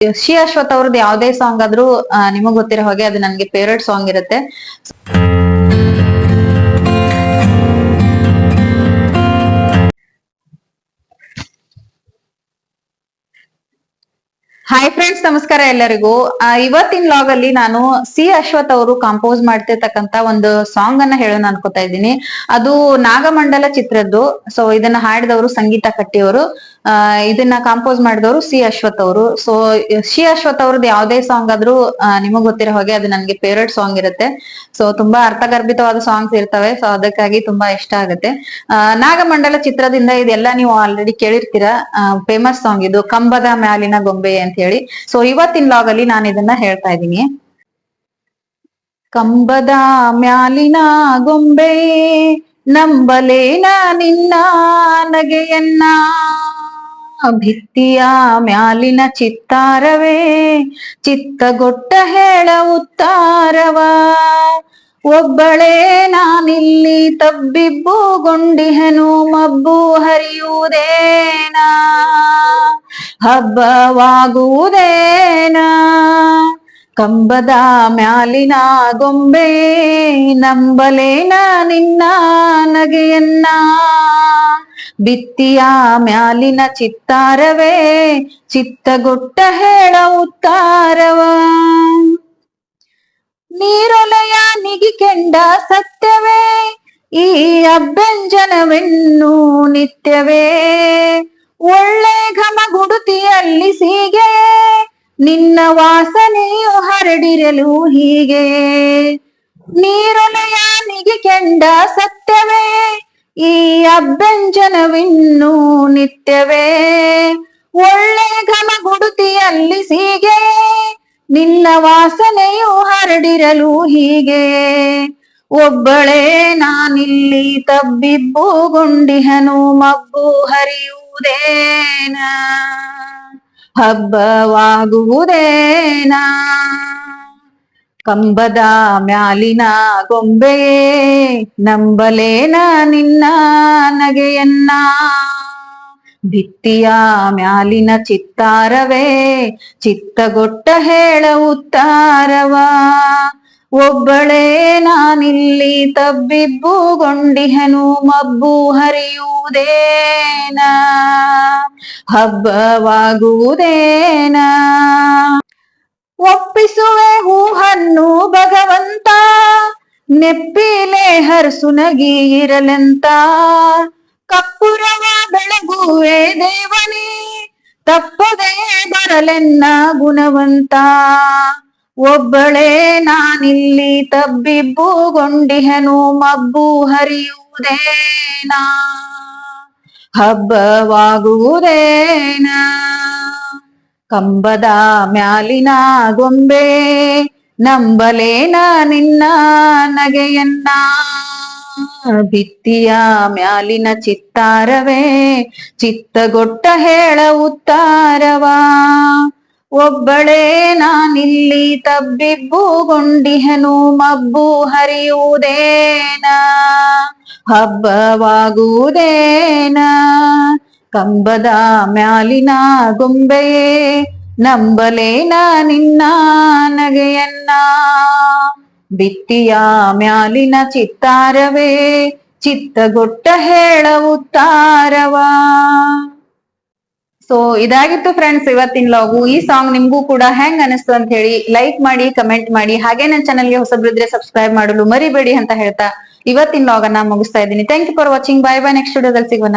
ಶ್ರೀ ಅಶ್ವಥ್ ಅವ್ರದ್ದು ಯಾವ್ದೇ ಸಾಂಗ್ ಆದ್ರೂ ನಿಮಗ್ ಗೊತ್ತಿರೋ ಹಾಗೆ ಅದು ನನ್ಗೆ ಫೇವ್ರೆಟ್ ಸಾಂಗ್ ಇರುತ್ತೆ. ಹಾಯ್ ಫ್ರೆಂಡ್ಸ್ ನಮಸ್ಕಾರ ಎಲ್ಲರಿಗೂ. ಇವತ್ತಿನ ಲಾಗ್ ಅಲ್ಲಿ ನಾನು ಸಿ ಅಶ್ವಥ್ ಅವರು ಕಂಪೋಸ್ ಮಾಡ್ತಿರ್ತಕ್ಕಂತ ಒಂದು ಸಾಂಗ್ ಅನ್ನ ಹೇಳೋಣ ಅನ್ಕೋತಾ ಇದ್ದೀನಿ. ಅದು ನಾಗಮಂಡಲ ಚಿತ್ರದ್ದು. ಸೊ ಇದನ್ನ ಹಾಡಿದವರು ಸಂಗೀತ ಕಟ್ಟಿಯವರು. ಇದನ್ನ ಕಾಂಪೋಸ್ ಮಾಡಿದವರು ಸಿ ಅಶ್ವಥ್ ಅವರು. ಸೊ ಸಿ ಅಶ್ವಥ್ ಅವ್ರದ್ದು ಯಾವ್ದೇ ಸಾಂಗ್ ಆದ್ರೂ ನಿಮಗ್ ಗೊತ್ತಿರೋ ಹಾಗೆ ಅದು ನನ್ಗೆ ಫೇವ್ರೆಟ್ ಸಾಂಗ್ ಇರುತ್ತೆ. ಸೊ ತುಂಬಾ ಅರ್ಥಗರ್ಭಿತವಾದ ಸಾಂಗ್ಸ್ ಇರ್ತವೆ. ಸೊ ಅದಕ್ಕಾಗಿ ತುಂಬಾ ಇಷ್ಟ ಆಗುತ್ತೆ. ನಾಗಮಂಡಲ ಚಿತ್ರದಿಂದ ಇದೆಲ್ಲ ನೀವು ಆಲ್ರೆಡಿ ಕೇಳಿರ್ತೀರಾ. ಫೇಮಸ್ ಸಾಂಗ್ ಇದು, ಕಂಬದ ಮ್ಯಾಲಿನ ಗೊಂಬೆ ಅಂತ ಹೇಳಿ. ಸೊ ಇವತ್ತಿನ ಲಾಗ್ ಅಲ್ಲಿ ನಾನು ಇದನ್ನ ಹೇಳ್ತಾ ಇದ್ದೀನಿ. ಕಂಬದ ಮ್ಯಾಲಿನ ಗೊಂಬೆ, ನಂಬಲೇನ ನಿನ್ನ ನಗೆಯನ್ನ? ಭಿತ್ತಿಯ ಮ್ಯಾಲಿನ ಚಿತ್ತಾರವೇ, ಚಿತ್ತಗೊಟ್ಟ ಹೇಳ ಉತ್ತಾರವ? ಒಬ್ಬಳೇ ನಾನಿಲ್ಲಿ ತಬ್ಬಿಬ್ಬು, ಗೊಂಡಿಹನು ಮಬ್ಬು ಹರಿಯುವುದೇನಾ? ಹಬ್ಬವಾಗುವುದೇನಾ? ಕಂಬದ ಮ್ಯಾಲಿನ ಗೊಂಬೆ ನಂಬಲೇನ ನಿನ್ನ ನಗೆಯನ್ನ? ಬಿತ್ತಿಯ ಮ್ಯಾಲಿನ ಚಿತ್ತಾರವೇ ಚಿತ್ತಗೊಟ್ಟ ಹೇಳ ಉತ್ತಾರವ? ನೀರೊಲೆಯ ನಿಗಿಕೆಂಡ ಸತ್ಯವೇ ಈ ಅಭ್ಯಂಜನವೆನ್ನು ನಿತ್ಯವೇ? ಒಳ್ಳೆ ಘಮ ಗುಡುತಿಯಲ್ಲಿ ಸೀಗೆ ನಿನ್ನ ವಾಸನೆಯು ಹರಡಿರಲು ಹೀಗೆ. ನೀರೊಲೆಯ ನಿಗಿಕೆಂಡ ಸತ್ಯವೇ, ಈ ಅಭ್ಯಂಜನವಿನ್ನು ನಿತ್ಯವೇ. ಒಳ್ಳೆ ಘಮ ಗುಡುತಿಯಲ್ಲಿ ಸೀಗೆ ನಿನ್ನ ವಾಸನೆಯು ಹರಡಿರಲು ಹೀಗೆ. ಒಬ್ಬಳೇ ನಾನಿಲ್ಲಿ ತಬ್ಬಿಬ್ಬು ಗುಂಡಿಹನು ಮಬ್ಬು ಹರಿಯುವುದೇನ ಹಬ್ಬವಾಗುವುದೇನ? ಕಂಬದ ಮ್ಯಾಲಿನ ಗೊಂಬೆಯೇ ನಂಬಲೇನ ನಿನ್ನ ನಗೆಯನ್ನ? ಭಿತ್ತಿಯ ಮ್ಯಾಲಿನ ಚಿತ್ತಾರವೇ ಚಿತ್ತಗೊಟ್ಟ ಹೇಳ ಉತ್ತಾರವ? ಒಬ್ಬಳೇ ನಾನಿಲ್ಲಿ ತಬ್ಬಿಬ್ಬುಗೊಂಡಿಹನು ಮಬ್ಬು ಹರಿಯುವುದೇನ? ಹಬ್ಬವಾಗುವುದೇನ? ಒಪ್ಪಿಸುವೆ ಹೂಹನ್ನು ಭಗವಂತ, ನೆಪ್ಪಿಲೆ ಹರ್ಸುನಗಿ ಇರಲೆಂತ. ಕಪ್ಪುರವ ಬೆಳಗುವೆ ದೇವನೇ, ತಪ್ಪದೆ ಬರಲೆನ್ನ ಗುಣವಂತ. ಒಬ್ಬಳೇ ನಾನಿಲ್ಲಿ ತಬ್ಬಿಬ್ಬುಗೊಂಡಿಹನು ಮಬ್ಬು ಹರಿಯುವುದೇನಾ ಹಬ್ಬವಾಗುವುದೇನ? ಕಂಬದ ಮ್ಯಾಲಿನ ಗೊಂಬೆ ನಂಬಲೇನ ನಿನ್ನ ನಗೆಯನ್ನ? ಭಿತ್ತಿಯ ಮ್ಯಾಲಿನ ಚಿತ್ತಾರವೇ ಚಿತ್ತಗೊಟ್ಟ ಹೇಳ ಉತ್ತಾರವ? ಒಬ್ಬಳೇ ನಾನಿಲ್ಲಿ ತಬ್ಬಿಬ್ಬುಗೊಂಡಿಹನು ಮಬ್ಬು ಹರಿಯುವುದೇನ? ಹಬ್ಬವಾಗುವುದೇನ? ಕಂಬದ ಮ್ಯಾಲಿನ ಗೊಂಬೆಯೇ ನಂಬಲೇನ ನಿನ್ನ ನಗೆಯನ್ನ? ಬಿತ್ತಿಯ ಮ್ಯಾಲಿನ ಚಿತ್ತಾರವೇ, ಚಿತ್ತಗೊಟ್ಟ ಹೇಳವುತ್ತಾರವಾ ಸೊ ಇದಾಗಿತ್ತು ಫ್ರೆಂಡ್ಸ್ ಇವತ್ತಿನ ಲಾಗು ಈ ಸಾಂಗ್ ನಿಮ್ಗೂ ಕೂಡ ಹೆಂಗ್ ಅನಿಸ್ತು ಅಂತ ಹೇಳಿ ಲೈಕ್ ಮಾಡಿ ಕಮೆಂಟ್ ಮಾಡಿ, ಹಾಗೆ ನನ್ನ ಚಾನಲ್ಗೆ ಹೊಸಬ್ರಿದ್ರೆ ಸಬ್ಸ್ಕ್ರೈಬ್ ಮಾಡಲು ಮರಿಬೇಡಿ ಅಂತ ಹೇಳ್ತಾ ಇವತ್ತಿನ ಲಾಗ್ ಅನ್ನ ಮುಗಿಸ್ತಾ ಇದ್ದೀನಿ. Thank you for watching bye bye next ವಿಡಿಯೋದಲ್ಲಿ ಸಿಗೋಣ.